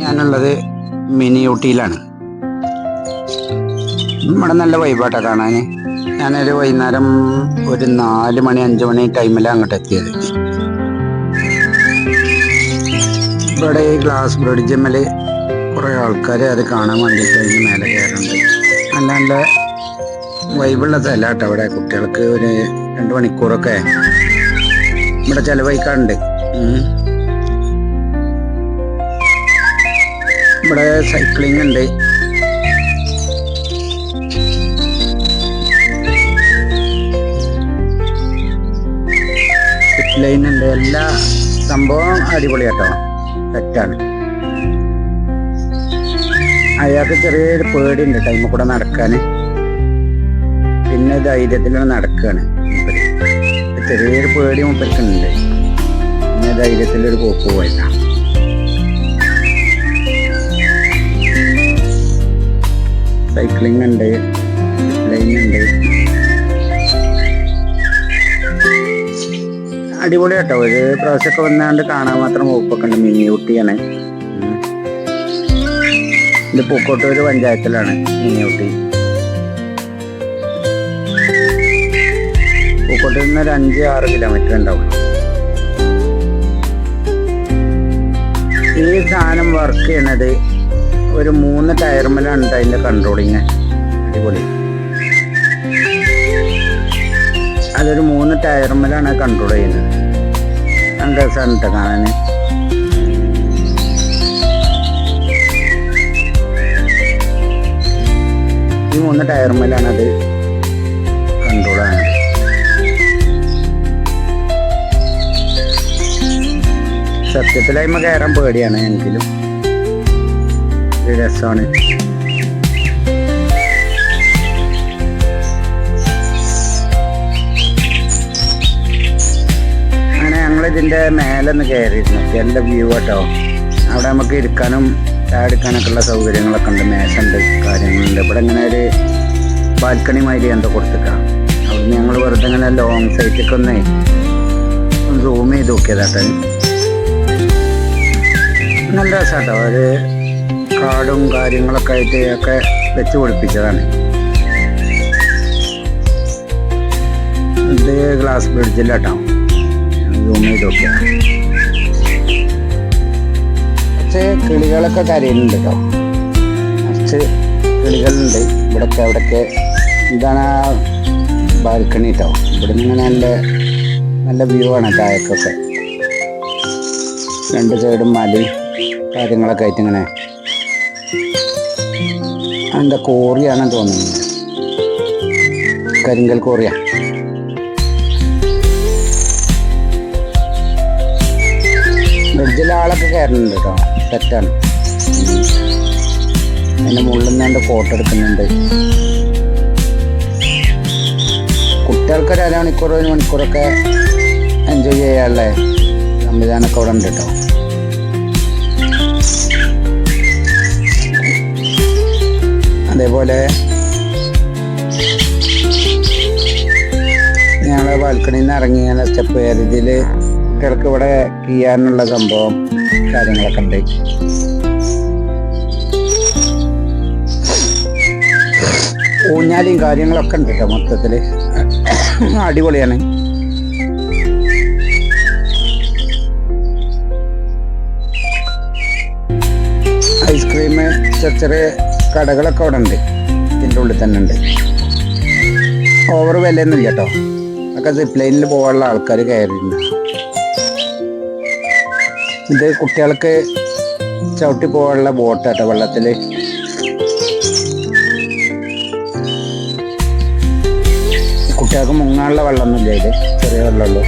ഞാനുള്ളത് മിനി ഊട്ടിയിലാണ്. ഇവിടെ നല്ല വൈബാട്ടാ കാണാൻ ഞാനൊരു വൈകുന്നേരം ഒരു നാല് മണി അഞ്ച് മണി ടൈമിലാണ് അങ്ങോട്ട് എത്തിയത്. ഇവിടെ ഈ ഗ്ലാസ് ബ്രിഡ്ജിമ്മൽ കുറേ ആൾക്കാർ അത് കാണാൻ വേണ്ടിയിട്ട് അതിന് മേലെ കയറുന്നുണ്ട്. നല്ല നല്ല വൈബുള്ള സ്ഥലം കേട്ടോ അവിടെ. കുട്ടികൾക്ക് ഒരു രണ്ട് മണിക്കൂറൊക്കെ ഇവിടെ ചിലവഴിക്കാറുണ്ട്. ഇവിടെ സൈക്ലിംഗ് ഉണ്ട്. ലൈൻ ഉണ്ട്. എല്ലാ സംഭവം അടിപൊളിയാട്ടോ സെറ്റാണ് അയാൾക്ക് ചെറിയൊരു പേടിയുണ്ട് ടൈമിൽ കൂടെ നടക്കാൻ പിന്നെ ധൈര്യത്തിലാണ് നടക്കുകയാണ്. ചെറിയൊരു പേടി മൂപ്പർക്കുണ്ട്. പിന്നെ ധൈര്യത്തിലൊരു പോക്ക് പോയതാണ് സൈക്ലിംഗ് ഉണ്ട് ഉണ്ട് അടിപൊളി കേട്ടോ. ഒരു പ്രാവശ്യമൊക്കെ വന്നാണ്ട് കാണാൻ മാത്രം വകുപ്പൊക്കെ ഉണ്ട്. മിനി ഊട്ടിയാണ് ഇത് പൂക്കോട്ടൂർ പഞ്ചായത്തിലാണ് മിനി ഊട്ടി പൂക്കോട്ടൂരിൽ നിന്ന് ഒരു അഞ്ച് ആറ് കിലോമീറ്റർ ഉണ്ടാവും. ഈ സാധനം വർക്ക് ചെയ്യണത് ഒരു മൂന്ന് ടയർമലാണ് അതിന്റെ കൺട്രോളിങ് അടിപൊളി. അതൊരു മൂന്ന് ടയർമലാണ് കൺട്രോൾ ചെയ്യുന്നത്. നല്ല രസമാണ് കേട്ടോ കാണാൻ ഈ മൂന്ന് ടയർമലാണ് അത് കൺട്രോൾ ആകുന്നത് സത്യത്തിലായ്മ കയറാൻ പേടിയാണ് എങ്കിലും ഒരു രസമാണ്. അങ്ങനെ ഞങ്ങൾ ഇതിന്റെ മേലൊന്ന് കയറിയിരുന്നു. നല്ല വ്യൂ കേട്ടോ അവിടെ നമുക്ക് ഇരിക്കാനും ചായ എടുക്കാനൊക്കെ ഉള്ള സൗകര്യങ്ങളൊക്കെ ഉണ്ട്. മേശുണ്ട് കാര്യങ്ങളുണ്ട്. ഇവിടെ ഇങ്ങനെ ഒരു ബാൽക്കണി മാതിരി എന്തോ കൊടുത്തിട്ടാ. അവിടെ ഞങ്ങൾ വെറുതെ ഇങ്ങനെ ലോങ് സൈറ്റൊക്കെ ഒന്ന് റൂം ചെയ്ത് നോക്കിയതാട്ടെ നല്ല രസമാട്ടോ ഒരു കാടും കാര്യങ്ങളൊക്കെ ആയിട്ട് ഒക്കെ വെച്ച് പിടിപ്പിച്ചതാണ്. ഇത് ഗ്ലാസ് ബ്രിഡ്ജിലാട്ടോ സൂം ചെയ്ത് നോക്കിയാ. കുറച്ച് കിളികളൊക്കെ കരയുന്നുണ്ട് കേട്ടോ കുറച്ച് കിളികളുണ്ട്. ഇവിടൊക്കെ അവിടൊക്കെ. ഇതാണ് ആ ബാൽക്കണി കേട്ടോ ഇവിടെ നിന്ന് നല്ല നല്ല വ്യൂ ആണ് താഴേക്കൊക്കെ. രണ്ട് സൈഡും മലയും കാര്യങ്ങളൊക്കെ ആയിട്ട് ഇങ്ങനെ എന്താ കോറിയാണെന്ന് തോന്നുന്നത് കരിങ്കൽ കോറിയ. ബ്രിഡ്ജിലാളൊക്കെ കയറുന്നുണ്ട് കേട്ടോ. സെറ്റാണ് അതിന്റെ മുകളിൽ നിന്നാണ്ട് ഫോട്ടോ എടുക്കുന്നുണ്ട്. കുട്ടികൾക്ക് ഒരു അരമണിക്കൂർ ഒരു മണിക്കൂറൊക്കെ എൻജോയ് ചെയ്യാനുള്ള സംവിധാനമൊക്കെ അവിടെ ഉണ്ട് കേട്ടോ. അതേപോലെ ഞങ്ങളെ ബാൽക്കണിയിൽ നിന്ന് ഇറങ്ങി ഇങ്ങനെ സ്റ്റെപ്പ് കയറിയതിൽ കുട്ടികൾക്ക് ഇവിടെ ചെയ്യാനുള്ള സംഭവം കാര്യങ്ങളൊക്കെ ഉണ്ട്. ഊഞ്ഞാലിയും കാര്യങ്ങളൊക്കെ ഉണ്ട് കേട്ടോ മൊത്തത്തിൽ അടിപൊളിയാണ്. ഐസ്ക്രീം ചെറിയ ചെറിയ കടകളൊക്കെ അവിടെ ഉണ്ട് ഇതിന്റെ ഉള്ളിൽ തന്നെ ഉണ്ട്. ഓവർ വിലയൊന്നുമില്ല കേട്ടോ ഒക്കെ സിപ്പ് ലൈനിൽ പോകാനുള്ള ആൾക്കാർ കയറിയിരുന്നു ഇത് കുട്ടികൾക്ക് ചവിട്ടി പോകാനുള്ള ബോട്ട് കേട്ടോ വെള്ളത്തിൽ കുട്ടികൾക്ക് മുങ്ങാനുള്ള വെള്ളമൊന്നുമില്ല ഇത്. ചെറിയ വെള്ളമുള്ളൂ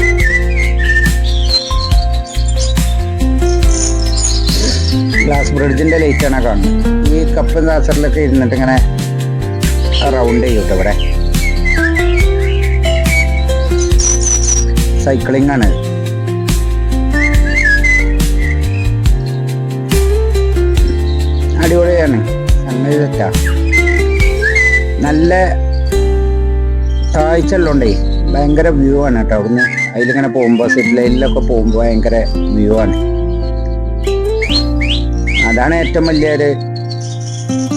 ഗ്ലാസ് ലൈറ്റ് ആണ് കാണുന്നത്. ഈ കപ്പ് ദാസറിലൊക്കെ ഇരുന്നിട്ട് ഇങ്ങനെ റൗണ്ട് ചെയ്യും ഇവിടെ. സൈക്ലിംഗ് ആണ്. അടിപൊളിയാണ്. നല്ല താഴ്ച ഉള്ളതുകൊണ്ടേ ഭയങ്കര വ്യൂ ആണ് കേട്ടോ. അവിടുന്ന് അതിലിങ്ങനെ പോകുമ്പോൾ സിറ്റ് ലൈനിലൊക്കെ പോകുമ്പോൾ ഭയങ്കര വ്യൂ ആണ്. അതാണ് ഏറ്റവും വലിയൊരു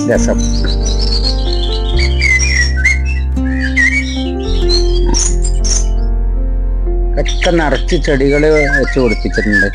രസം. ഒക്കെ നിറച്ച് ചെടികൾ വെച്ച് കൊടുപ്പിച്ചിട്ടുണ്ട്.